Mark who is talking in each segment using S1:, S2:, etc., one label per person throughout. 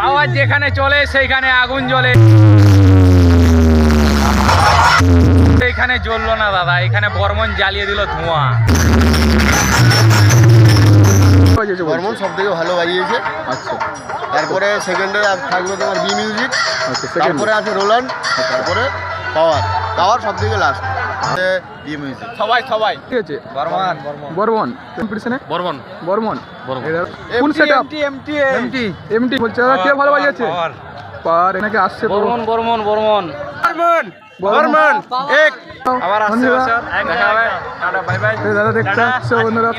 S1: পাওয়ার যেখানে চলে সেইখানে আগুন জ্বলে। এখানে জ্বললো না দাদা এখানে বর্মন জ্বালিয়ে দিল ধোঁয়া।
S2: বর্মন সব থেকে ভালো বাজিয়েছে।
S3: আচ্ছা।
S2: তারপরে সেকেন্ডে থাকল তোমার বি মিউজিক
S3: আচ্ছা
S2: তারপরে আছে রোলান্ড তারপরে পাওয়ার পাওয়ার সব থেকে লাস্ট
S1: সবাই সবাই।
S3: ঠিক আছে।
S1: বর্মন
S3: বর্মন। কম্পিটিশনে?
S1: বর্মন।
S3: বর্মন।
S1: বর্মন।
S3: এরা কোন
S1: এমটি
S3: এমটি এমটি বলছে দাদা কে ভালো বাজিয়েছে? পার এনাকে আসছে তো।
S1: বর্মন বর্মন বর্মন।
S3: বর্মন!
S1: এক। আবার আসছে
S3: বন্ধুরা,
S1: দেখা হবে। টাটা বাই বাই।
S3: দাদা দেখতে আসছে বন্ধুরা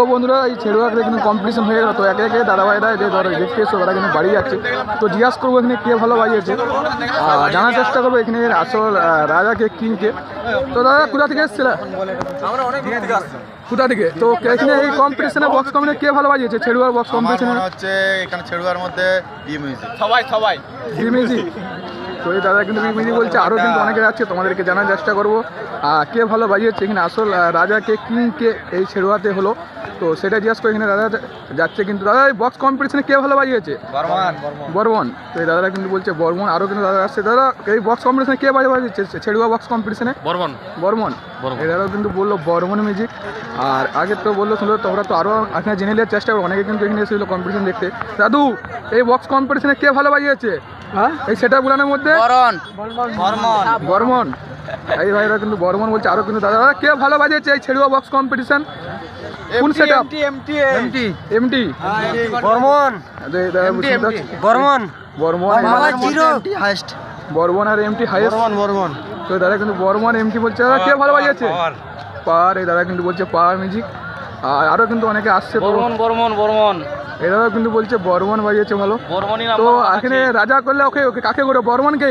S3: তো বন্ধুরা এই ছেড়ুয়াকে কিন্তু কম্পিটিশন হয়ে গেল। তো একে একে দাদা ভাইরা যে ধরো দেখতে এসো তারা কিন্তু বাড়ি যাচ্ছে। তো জিজ্ঞাসা করব এখানে কে ভালো বাজিয়েছে। আর জানার চেষ্টা করব এখানে আসল রাজাকে কিংকে। তো দাদা কোথা থেকে এসেছিলে?
S1: আমরা অনেক দূর থেকে আসছি।
S3: কোথা থেকে? তো এখানে এই কম্পিটিশনে বক্স কম্পিটিশনে কে ভালো বাজিয়েছে? ছেড়ুয়ার বক্স কম্পিটিশনে
S2: মনে হচ্ছে এখানে ছেড়ুয়ার মধ্যে
S1: সবাই সবাই।
S3: তো এই দাদা কিন্তু বিমিজি বলছে আরও কিন্তু অনেকে যাচ্ছে তোমাদেরকে জানার চেষ্টা করব। আর কে ভালো বাজিয়েছে এখানে? আসল রাজা কে কিং কে এই ছেড়ুয়াতে হলো? তো সেটা জিজ্ঞাস করে এখানে দাদা যাচ্ছে কিন্তু দাদা এই বক্স কম্পিটিশনে কে ভালো বাজিয়েছে
S1: বর্মন।
S3: তো এই দাদারা কিন্তু বলছে বর্মন আরও কিন্তু দাদা আসছে। দাদা এই বক্স কম্পিটিশনে কে ভালো বাজিয়েছে ছেড়ুয়া বক্স কম্পিটিশনে
S1: বর্মন।
S3: বর্মন।
S1: বর্মন।
S3: এরাও কিন্তু বলল বর্মন মিউজিক আর আগে তো বলল শুনলো তোমরা তো আরও এখানে জেনে নেওয়ার চেষ্টা করো। অনেকে কিন্তু এখানে এসেছিল কম্পিটিশন দেখতে। দাদু এই বক্স কম্পিটিশনে কে ভালো বাজিয়েছে হ্যাঁ? এই সেটা গুলানোর মধ্যে?
S1: বরণ। বর্মন।
S3: বর্মন? এই ভাইরা কিন্তু বর্মন বলছে আরও কিন্তু দাদা কে ভালো বাজিয়েছে এই ছেড়ুয়া বক্স কম্পিটিশন কোন set up
S1: MT
S3: MT MT
S1: Barman. Barman.
S3: Barman
S2: highest
S3: Barman. আর এমটি
S2: বর্মন বর্মন।
S3: তো দাদা কিন্তু বর্মন এমটি বলছে দাদা কে ভালো বাজিয়েছে? এই দাদা কিন্তু বলছে মিউজিক আর আরও কিন্তু অনেকে আসছে
S1: বর্মন বর্মন বর্মন।
S3: এই দাদা কিন্তু বলছে বর্মন বাজিয়েছে ভালো। তো এখানে রাজা করলে ওকে ওকে কাকে করে বর্মনকে?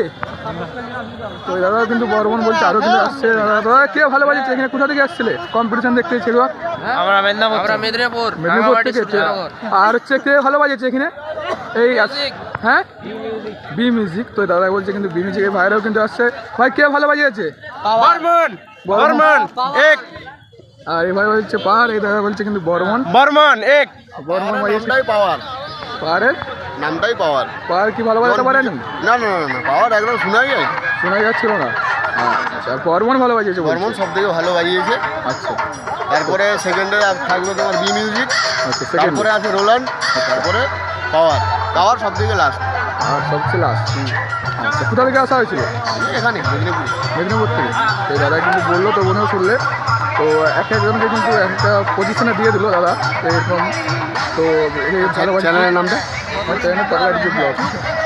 S3: তো দাদা কিন্তু বর্মন বলছে আরও কিন্তু আসছে। দাদা দাদা কে ভালো বাজিয়েছে? এখানে কোথা থেকে আসছিলে? কম্পিটিশন দেখতে ছেড়ুয়া
S1: আমরা মেদিনীপুর মেদিনীপুর
S3: মেদিনীপুর থেকে আর হচ্ছে কে ভালো বাজিয়েছে এখানে? এই হ্যাঁ? বি মিউজিক তো দাদা বলছে কিন্তু বি মিউজিকের ভাইরাও কিন্তু আসছে। ভাই কে ভালো বাজিয়েছে?
S1: বর্মন!
S3: বর্মন।
S1: এক।
S3: আর এই ভাই বলছে পাহাড়। এই দাদা বলছে কিন্তু বর্মন।
S1: বর্মন এক।
S2: নামটাই পাওয়ার।
S3: পাহাড়ের
S2: নামটাই পাওয়ার।
S3: পাহাড় কি ভালো বাজাতে পারেন?
S2: না না না না পাওয়ার একদম শোনাই যায়
S3: শোনা যাচ্ছিল না। আচ্ছা বর্মন ভালো বাজিয়েছে
S2: বর্মন সব থেকে ভালো বাজিয়েছে।
S3: আচ্ছা।
S2: তারপরে সেকেন্ডে থাকল তোমার বি মিউজিক
S3: আচ্ছা
S2: তারপরে আছে রোলান্ড তারপরে পাওয়ার। পাওয়ার সব থেকে লাস্ট
S3: আর সবচেয়ে লাস্ট আচ্ছা কোথা থেকে আসা হয়েছিল?
S2: এখানে মেদিনীপুর।
S3: মেদিনীপুর থেকে। দাদা কিন্তু বলল তো বোনেও শুনলে। তো এক একজনকে কিন্তু একটা পজিশনে দিয়ে দিল দাদা তো এরকম তো
S2: চ্যানেলের নামটা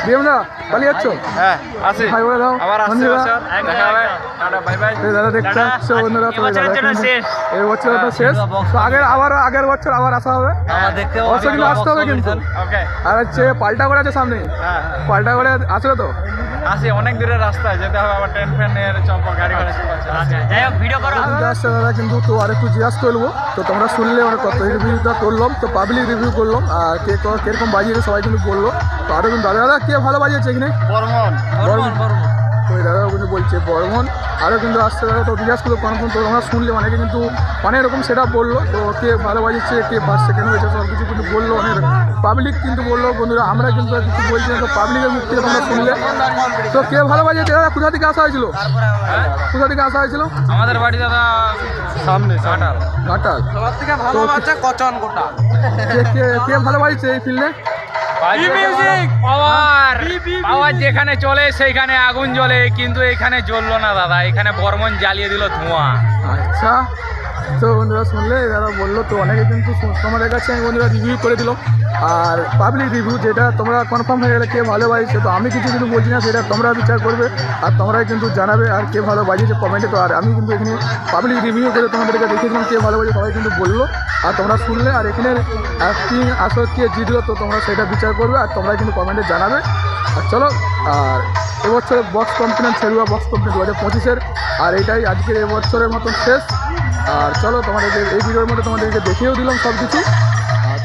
S3: বিএমদা পালিয়ে যাচ্ছ?
S1: হ্যাঁ আসি।
S3: ভাই বলে দাও
S1: আবার আসছে দেখা হবে। টাটা বাই বাই
S3: এই দাদা দেখতে
S1: টাটা।
S3: আসছো বন্ধুরা তো এই দাদা
S1: জন্য
S3: কিন্তু-
S1: শেষ।
S3: এই বছর তো শেষ। তো আগের আবার আগের বছর আবার আসা হবে?
S1: দেখতে
S3: অবশ্যই কিন্তু আসতে হবে কিন্তু। আর হচ্ছে পাল্টা করে আছে সামনে।
S1: হ্যাঁ।
S3: পাল্টা করে আসলে তো?
S1: আসি অনেক দূরের রাস্তা যেতে হবে আবার ট্রেন ফ্রেন এর চম্পা গাড়ি ঘোড়া চলছে আচ্ছা যাই হোক ভিডিও করো
S3: কিন্তু দাদা কিন্তু তো আর একটু জিজ্ঞাসা করব তো তোমরা শুনলে অনেক কত রিভিউটা করলাম তো পাবলিক রিভিউ করলাম আর কে কীরকম বাজিয়েছে সবাই কিন্তু বলল। তো আরও কিন্তু দাদা দাদা কে ভালো বাজিয়েছে এখানে?
S2: বর্মন।
S3: বর্মন। তো এই দাদাও কিন্তু বলছে বর্মন আরও কিন্তু আসছে দাদা তো জিজ্ঞাসা করল কনফার্ম তো তোমরা শুনলে অনেকে কিন্তু অনেক রকম সেটা বলল তো কে ভালো বাজিয়েছে কে ফার্স্ট সেকেন্ড হয়েছে সব কিছু কিন্তু বলল অনেক পাবলিক কিন্তু বলল বন্ধুরা আমরা কিন্তু কিছু বলছি না তো পাবলিকের মুখ থেকে তোমরা শুনলে। তো কে ভালো বাজিয়েছে দাদা কোথা থেকে আসা হয়েছিল? কোথা থেকে আসা হয়েছিল?
S1: আমাদের বাড়ি দাদা সামনে ঘাটাল।
S3: ঘাটাল।
S1: সবার থেকে
S3: ভালো
S1: আছে কচন কোটা।
S3: কে কে কে ভালো বাজিয়েছে এই ফিল্ডে
S1: পাওয়ার পাওয়ার। যেখানে চলে সেইখানে আগুন জ্বলে কিন্তু এখানে জ্বললো না দাদা। এখানে বর্মন জ্বালিয়ে দিল ধোঁয়া।
S3: আচ্ছা। তো বন্ধুরা শুনলে এরা বলল তো অনেকে কিন্তু তোমাদের কাছে আমি বন্ধুরা রিভিউ করে দিলাম। আর পাবলিক রিভিউ যেটা তোমরা কনফার্ম হয়ে গেলে কে ভালো বাজিয়েছে তো আমি কিছু কিন্তু বলছি না, সেটা তোমরা বিচার করবে আর তোমরাই কিন্তু জানাবে আর কে ভালো বাজিয়েছে কমেন্টে তো আর আমি কিন্তু এখানে পাবলিক রিভিউ করে তোমাদেরকে দেখিয়েছিলাম কে ভালো বাজিয়ে সবাই কিন্তু বলল। আর তোমরা শুনলে আর এখানে অ্যাক্টিং আসলে কে জিতলো তো তোমরা সেটা বিচার করবে আর তোমরা কিন্তু কমেন্টে জানাবে। আর চলো, আর এবছরে box computer Cherua box computer দু হাজার পঁচিশের আর এটাই আজকের এবছরের মতো শেষ। আর চলো তোমাদেরকে এই ভিডিওর মধ্যে তোমাদেরকে দেখিয়েও দিলাম সব কিছু আর